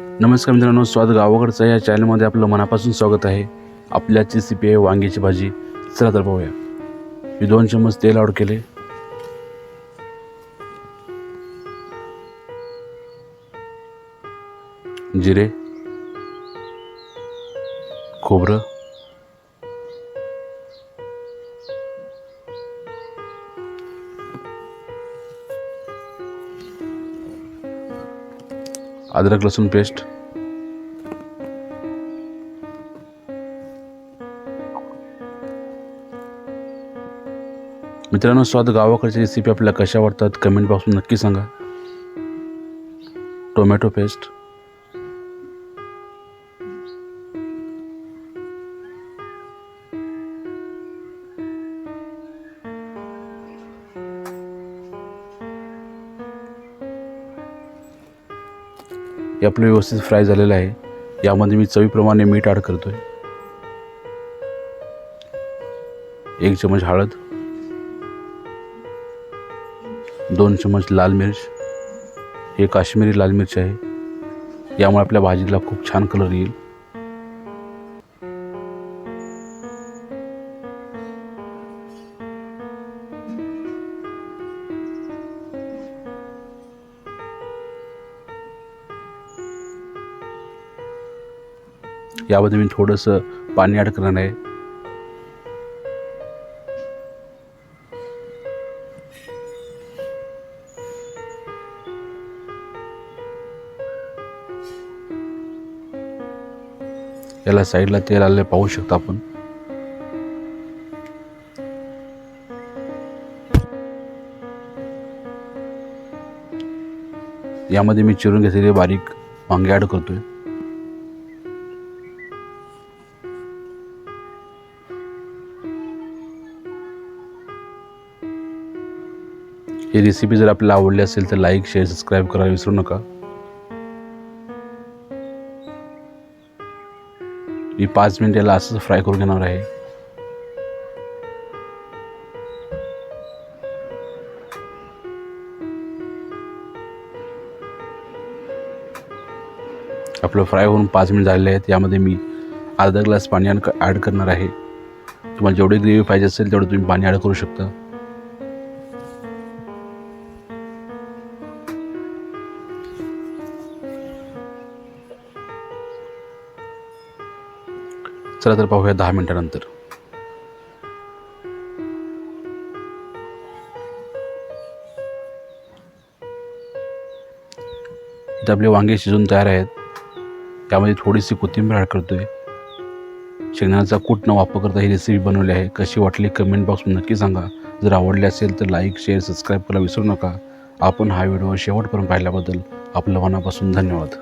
नमस्कार मित्रांनो स्वाद गावाकडचं या चॅनलमध्ये आपलं मनापासून स्वागत आहे. आपल्याची रेसिपी आहे वांग्याची भाजी. चला तर पाहूया. मी दोन चम्मच तेल ऑर्ड केले. जिरे. खोबरं. अद्रक लसूण पेस्ट मित्रांनो स्वाद गावाकडची रेसिपी आपल्याला कशा वाटतात कमेंट बॉक्समध्ये नक्की सांगा. टोमॅटो पेस्ट हे आपलं व्यवस्थित फ्राय झालेलं आहे. यामध्ये मी चवीप्रमाणे मीठ ॲड करतो आहे एक चमच हळद. दोन चमच लाल मिर्च. हे काश्मीरी लाल मिरची आहे. यामुळे आपल्या भाजीला खूप छान कलर येईल. यामध्ये मी थोडंसं पाणी ॲड करणार आहे. याला साईडला तेल आलेलं पाहू शकता आपण. यामध्ये मी चिरून घेतलेले बारीक वांगे ॲड करतोय. ही रेसिपी जर आपल्याला आवडली असेल तर लाईक शेअर सबस्क्राईब करायला विसरू नका. मी पाच मिनिट याला असंच फ्राय करून घेणार आहे. आपलं फ्राय होऊन पाच मिनिट झालेले आहेत. यामध्ये मी अर्धा ग्लास पाणी ॲड करणार आहे. तुम्हाला जेवढी ग्रेव्ही पाहिजे असेल तेवढं तुम्ही पाणी ॲड करू शकता. चला तर पाहूया दहा मिनिटानंतर. इथे आपले वांगे शिजून तयार आहेत. त्यामध्ये थोडीशी कोथिंबीर ॲड करतोय. शेंगदाण्याचा कूट न वापर करता ही रेसिपी बनवली आहे. कशी वाटली कमेंट बॉक्समध्ये नक्की सांगा. जर आवडली असेल तर लाईक शेअर सबस्क्राईब करायला विसरू नका. आपण हा व्हिडिओ शेवटपर्यंत पाहिल्याबद्दल आपल्या मनापासून धन्यवाद.